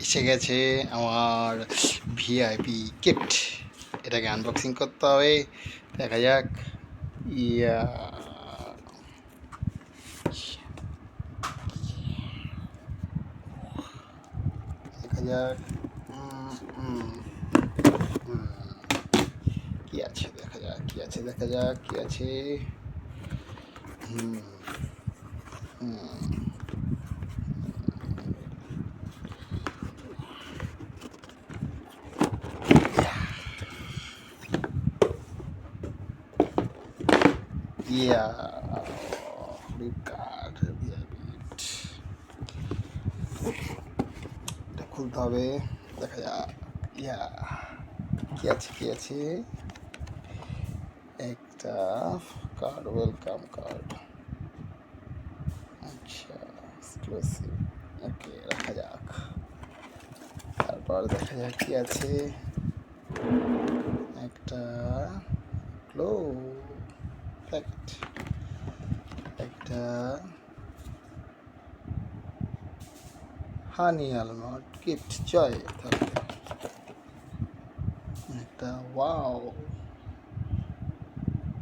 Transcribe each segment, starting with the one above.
এসে গেছে আমার ভিআইপি কিট এটাকে আনবক্সিং করতে হবে। দেখা যাক। ইয়া। দেখা যাক। কি আছে? দেখা যাক, কি আছে? দেখা যাক, কি আছে? হুম হুম। Yeah. Viabit. এটা খুলতে হবে দেখা যাক। ইয়া কি আছে কি আছে? একটা কার্ড ওয়েলকাম কার্ড আচ্ছা এক্সক্লুসিভ ওকে রাখা যাক। তারপর দেখা যাক কি আছে। একটা ক্লো প্যাকেট একটা হানি আলমন্ড গিফট জয় থাকবে একটা wow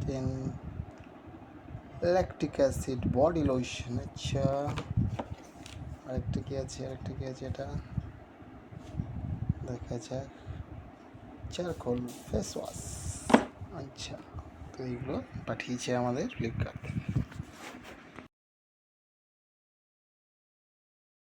then lactic acid body lotion আচ্ছা আরেকটা কি আছে আরেকটা কি আছে এটা দেখা যাক চারকোল ফেস ওয়াশ আচ্ছা তো এইগুলো পাঠিয়েছে আমাদের ফ্লিপকার্ট